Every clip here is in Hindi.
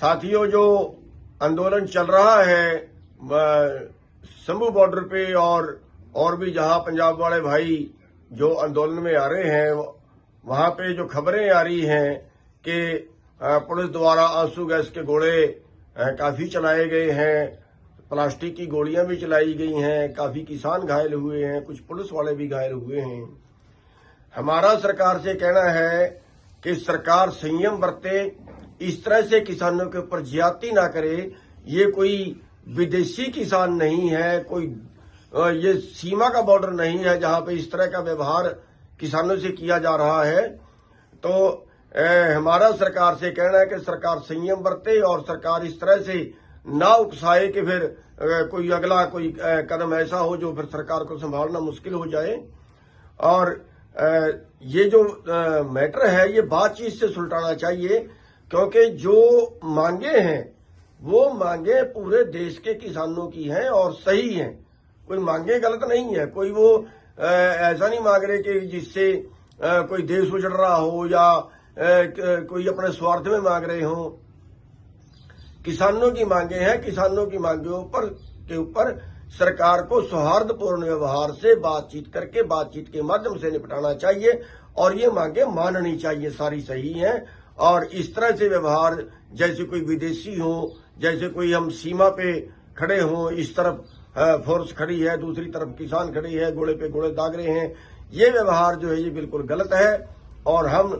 साथियों, जो आंदोलन चल रहा है शंभू बॉर्डर पे और और भी जहाँ पंजाब वाले भाई जो आंदोलन में आ रहे हैं, वहाँ पे जो खबरें आ रही हैं कि पुलिस द्वारा आँसू गैस के गोले काफ़ी चलाए गए हैं, प्लास्टिक की गोलियाँ भी चलाई गई हैं, काफ़ी किसान घायल हुए हैं, कुछ पुलिस वाले भी घायल हुए हैं। हमारा सरकार से कहना है कि सरकार संयम बरते इस तरह से किसानों के ऊपर ज्यादती ना करे। ये कोई विदेशी किसान नहीं है कोई ये सीमा का बॉर्डर नहीं है जहाँ पे इस तरह का व्यवहार किसानों से किया जा रहा है। तो अ, हमारा सरकार से कहना है कि सरकार संयम बरते और सरकार इस तरह से ना उकसाए कि फिर अ, कोई अगला कोई अ, कदम ऐसा हो जो फिर सरकार को संभालना मुश्किल हो जाए। और अ, ये जो अ, मैटर है ये बातचीत से सुलटाना चाहिए। क्योंकि जो मांगे हैं, वो मांगे पूरे देश के किसानों की हैं और सही हैं। कोई मांगे गलत नहीं है। कोई वो ऐसा नहीं मांग रहे कि जिससे कोई देश उजड़ रहा हो या कोई अपने स्वार्थ में मांग रहे हो। किसानों की मांगे हैं, किसानों की मांगों पर, के ऊपर सरकार को सौहार्दपूर्ण व्यवहार से बातचीत करके, बातचीत के माध्यम से निपटाना चाहिए और ये मांगे माननी चाहिए। सारी सही हैं। और इस तरह से व्यवहार, जैसे कोई विदेशी हो, जैसे कोई हम सीमा पे खड़े हों, इस तरफ़ फोर्स खड़ी है, दूसरी तरफ़ किसान खड़ी है, घोड़े पे घोड़े दाग रहे हैं, ये व्यवहार जो है, ये बिल्कुल गलत है। और हम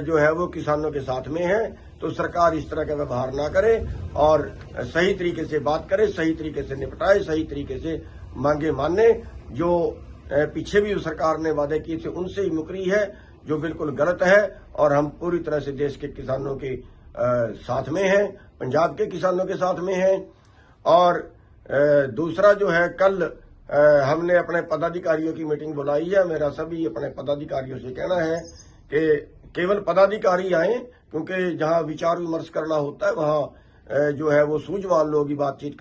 जो है, वो किसानों के साथ में हैं तो सरकार इस तरह का व्यवहार ना करे और सही तरीके से बात करे, सही तरीके से निपटाए, सही तरीके से मांगे माने। जो पीछे भी सरकार ने वादे किए थे, उनसे ही मुकरी है। जो बिल्कुल गलत है और हम पूरी तरह से देश के किसानों के अ, साथ में हैं पंजाब के किसानों के साथ में हैं। और अ, दूसरा जो है कल अ, हमने अपने पदाधिकारियों की मीटिंग बुलाई है। मेरा सभी अपने पदाधिकारियों से कहना है कि केवल पदाधिकारी आए क्योंकि जहाँ विचार विमर्श करना होता है वहाँ जो है वो सूझवान लोग ही बातचीत